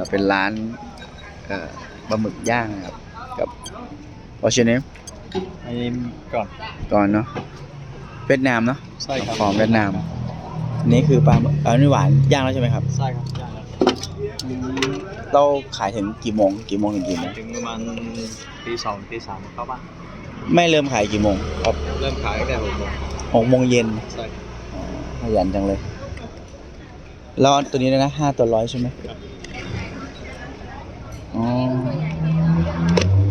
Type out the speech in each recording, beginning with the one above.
เราเป็นร้านเอ่อปลาหมึกย่างนะครับ กับ What's your name อันนี้ก่อนก่อนเนาะเวียดนามเนาะใช่ครับของเวียดนามอันนี้คือปลาหมึกอันนี้หวานย่างแล้วใช่ไหมครับ ใช่ครับย่างแล้วเราขายถึงกี่โมงกี่โมงถึงกี่โมงถึงประมาณตีสองตีสามเข้าบ้านไม่เริ่มขายกี่โมงครับเริ่มขายตั้งแต่หกโมงหกโมงเย็นใช่ครับอ๋อขยันจังเลยแล้วตัวนี้นะห้าตัวร้อยใช่ไหม อ๋อ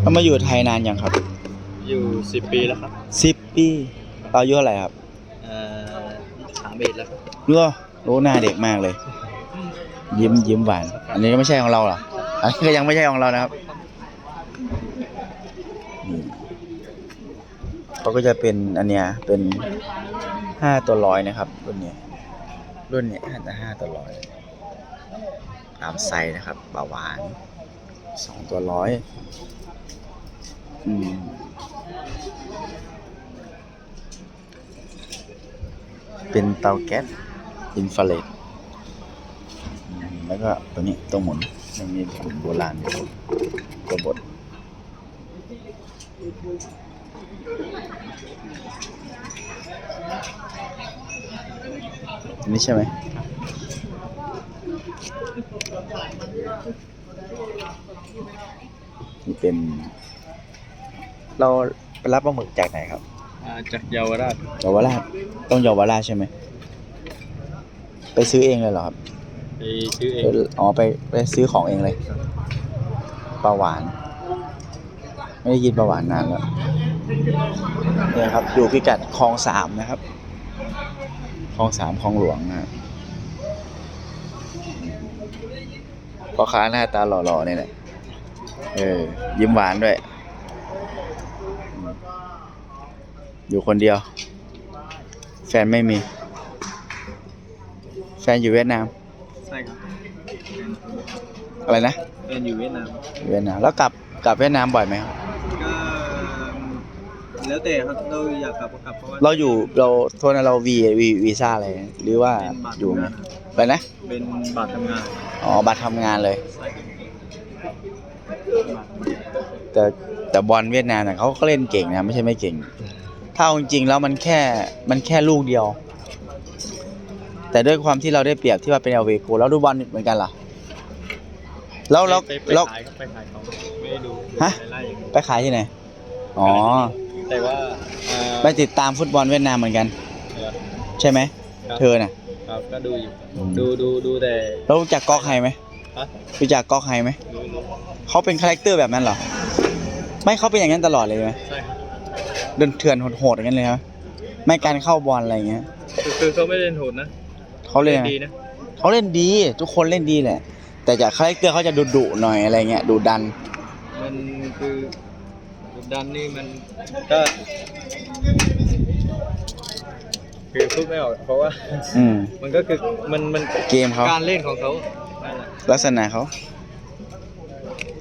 เรามาอยู่ไทยนานยังครับอยู่สิบปีแล้วครับสิบปีเราอายุเท่าไหร่ครับเอ่อสามเอ็ดแล้วครับรู้รู้หน้าเด็กมากเลย ยิ้มยิ้มหวาน อันนี้ก็ไม่ใช่ของเราเหรออันนี้ก็ยังไม่ใช่ของเรานะครับนี่เขาก็จะเป็นอันเนี้ยเป็นห้าตัวร้อยนะครับ รุ่นเนี้ยรุ่นเนี้ยห้าแต่ห้าตัวร้อยตามไซส์นะครับเบาหวาน สองตัวร้อยอืมเป็นเตาแก๊สอินฟราเรดแล้วก็ตัวนี้ตัวหมุนมันมีกลุ่มโบราณอยู่ตัวบดอันนี้ใช่ไหม นี่เป็น เราไปรับปลาหมึกจากไหนครับอ่าจากเยาวราชเยาวราชต้องเยาวราชใช่ไหมไปซื้อเองเลยเหรอครับไปซื้อเองอ๋อไปไปซื้อของเองเลยปลาหวาน ไม่ได้กินปลาหวานนานแล้วเนี่ยครับอยู่พิกัดคลองสามนะครับคลองสามคลองหลวงนะครับพ่อค้าหน้าตาหล่อๆเนี่ยแหละ เออ ยิ้มหวานด้วย อยู่คนเดียว แฟนไม่มี แฟนอยู่เวียดนาม ใช่ครับอะไรนะเป็นอยู่เวียดนาม เวียดนาม แล้วกลับกลับเวียดนามบ่อยไหมครับก็แล้วแต่ครับเราอยากกลับก็กลับเพราะว่าเราอยู่เราโทษนะเราวีวีวีซ่าอะไรหรือว่าเป็นบัตรอยู่ทำไงงานอะไรนะ เป็นบัตรทำงาน อ๋อ บัตรทำงานเลย ใช่ครับ แต่แต่บอลเวียดนามเนี่ยเขาก็เล่นเก่งนะไม่ใช่ไม่เก่ง ถ้าเอาจริงๆแล้วมันแค่มันแค่ลูกเดียว แต่ด้วยความที่เราได้เปรียบที่ว่าเป็นเอลเวโกแล้วดูบอลเหมือนกันเหรอแล้วแล้วไปไปแล้วขายครับไปขายเขาไม่ได้ดูฮะในไล่อย่างเดียวไปขายที่ไหน อ๋อ แต่ว่าเอ่อไปติดตามฟุตบอลเวียดนามเหมือนกัน ใช่ไหม ครับเธอน่ะ ครับก็ดูอยู่อืมดูดูดูแต่แล้วรู้จักก๊อกไฮไหมฮะ รู้จักก๊อกไฮไหมดูดูเขาเป็นคาแรคเตอร์แบบนั้นเหรอ ไม่เขาเป็นอย่างนั้นตลอดเลยไหมใช่ครับเดินเถื่อนโหดๆอย่างนั้นเลยครับไม่การเข้าบอลอะไรอย่างเงี้ยคือคือเขาไม่เล่นโหดนะเขาเล่นดีนะเขาเล่นดี ทุกคนเล่นดีแหละ แต่จากคาแรคเตอร์เขาจะดุดุๆหน่อยอะไรเงี้ยดุดัน มันคือดันนี่มันก็คือพูดไม่ออกเพราะว่า อืมมันก็คือมันมันเกมเขาการเล่นของเขานั่นแห ละลักษณะเขา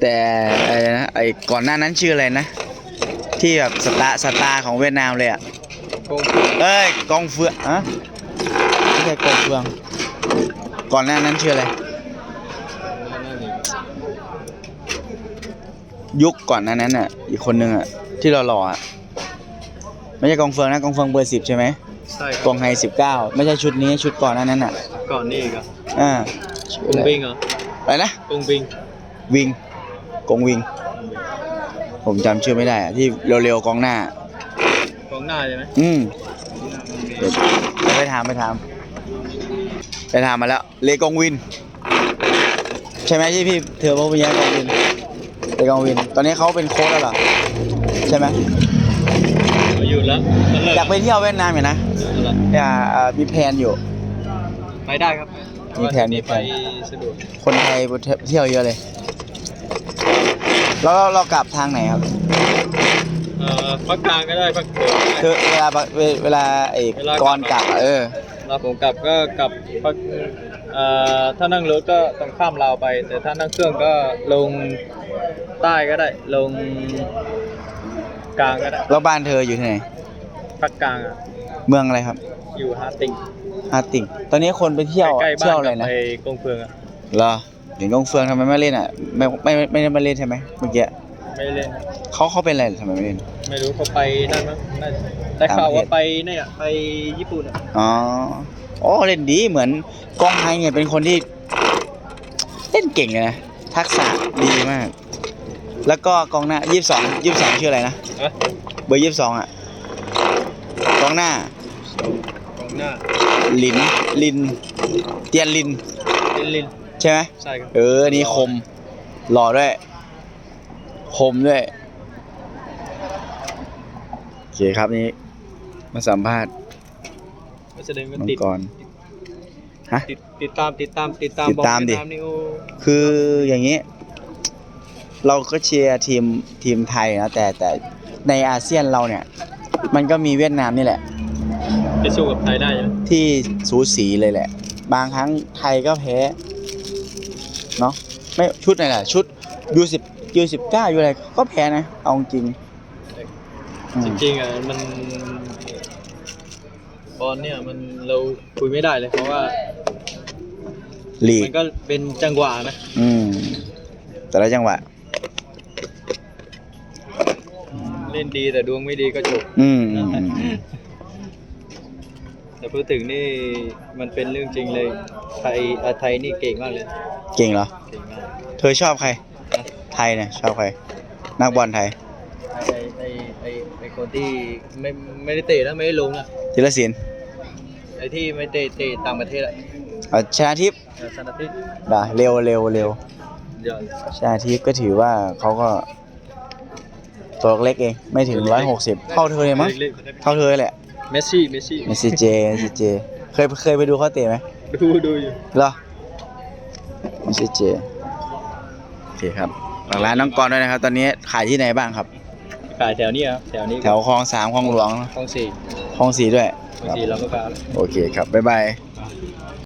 แต่อะไรนะไอ้ก่อนหน้านั้นชื่ออะไรนะ ที่แบบสตาร์สตาร์ของเวียดนามเลยอะโกงคือเอ้ยกองเฟืองอะไม่ใช่กองเฟือง ก่อนหน้านั้นชื่ออะไรนั่นนี่ยุคก่อนหน้านั้นอะ อีกคนนึงอะที่เราหล่อๆอะไม่ใช่กองเฟืองนะกองเฟืองเบอร์สิบใช่ไหมใช่คกรัองไฮสิบเก้าไม่ใช่ชุดนี้ชุดก่อนหน้านั้นอะก่อนนี่อีครับอ่ากงบิงเหรอ อะไรนะกงบิงวิงกงวิง ผมจำชื่อไม่ได้อะที่เร็วๆกองหน้า กองหน้าใช่ไหมอืมเดี๋ยวเดี๋ยวไปถามไปถามไปถามมาแล้วเลกองวิน ใช่ไหมที่พี่เธอบอกเป็นยังกองวินเลกองวิน ตอนนี้เขาเป็นโค้ชแล้วเหรอใช่ไหมเขาอยู่แล้วมันเลิกอยากไปเที่ยวเวียดนามอยู่นะแล้ว อยากเอ่อมีแพลนอยู่ ไปได้ครับ มีแผนมีแผนไปสะดวกคนไทยไปเที่ยวเยอะเลย แล้วเราเรากลับทางไหนครับ เอ่อพักกลางก็ได้พักโขงก็ได้คือเวลาเวเวลาไอ้เวลากลับก่อนกลับอะเออเราผมกลับก็กลับพักเอ่อถ้านั่งรถก็ต้องข้ามลาวไป แต่ถ้านั่งเครื่องก็ลงใต้ก็ได้ ลงกลางก็ได้แล้วบ้านเธออยู่ที่ไหนภาคกลางอะเมืองอะไรครับ อยู่ฮาติง ฮาติงตอนนี้คนไปเที่ยวใกล้ๆบ้าเที่ยนวอะไรกับนะไอ้กงเฟืองอะเหรอถึงกองเฟืองทำไมไม่เล่นอะไม่ไม่ไม่ไม่ได้มาเล่นใช่ไหมเมื่อกี้ไม่เล่น เขาเขาเป็นอะไรทำไมไม่เล่น ไม่รู้เขาไปนั่นมั้งน่าได้ข่าวว่าไปเนี่ยไปญี่ปุ่นอะอ๋ออ๋อเล่นดีเหมือนกองไฮเนี่ยเป็นคนที่ เล่นเก่งเลยนะ ทักษะดีมาก แล้วก็กองหน้ายี่สิบสองยี่สิบสองชื่ออะไรนะฮะเบอร์ยี่สิบสองอะ กองหน้ากองห น้าลินลิน เตียนลิน ลินลินใช่ไหมใช่ครับเอออันนี้คม หล่อด้วย คมด้วย โอเคครับนี่ มาสัมภาษณ์ ก็แสดงว่ามังติดกรฮะ ติดติดตามติดตามติดตามติดตามบอกดิตินี่โอ้คืออย่างนี้ เราก็เชียร์ทีมทีมไทยนะแต่แต่ในอาเซียนเราเนี่ย มันก็มีเวียดนามนี่แหละ จะสู้กับไทยได้ใช่ไหมที่สูสีเลยแหละ บางครั้งไทยก็แพ้เนาะไม่ชุดไหนแหละชุดยูสิบยูสิบเก้ายูอะไรก็แพ้นะ เอาจริงอืมจริงๆอะมันบอลเนี่ยมันเราคุยไม่ได้เลยเพราะว่าลีกมันก็เป็นจังหวะนะอืม แต่ละจังหวะ เล่นดีแต่ดวงไม่ดีก็จบอืมอืมอืมอืมแต่ พูดถึงนี่มันเป็นเรื่องจริงเลย ไทยอะไทยนี่เก่งมากเลย เก่งเหรอ เก่งมากเธอชอบใคร ไทยเนี่ยชอบใคร นักบอลไทย ไอ้ไอ้ไอ้ไอ้คนที่ไม่ไม่ได้เตะนะไม่ได้ลงนะธีรศิลป์ไอ้ที่ไม่เตะเตะต่างประเทศอะอะชนะทิพย์เออสนับทิศได้เร็วเร็วเร็วเดี๋ยวชาทิพย์ก็ถือว่าเขาก็ตัวเล็กเอง ไม่ถึงร้อยหกสิบเท่าเธอเลยมั้งเล็กเท่าเธอแหละๆ เมสซี่ เมสซี่ เมสซี่เจเมสซี่เจ เคยเคยไปดูเขาเตะไหมดูดูอยู่เหรอเมสซี่เจโอเคครับฝากร้านน้องกรณ์ด้วยนะครับ ตอนนี้ขายที่ไหนบ้างครับ ขายแถวนี้ครับ แถวนี้แถวคลองสามคลองหลวงคลองสี่คลองสี่ด้วยคลองสี่เราก็ขายโอเคครับบ๊ายบาย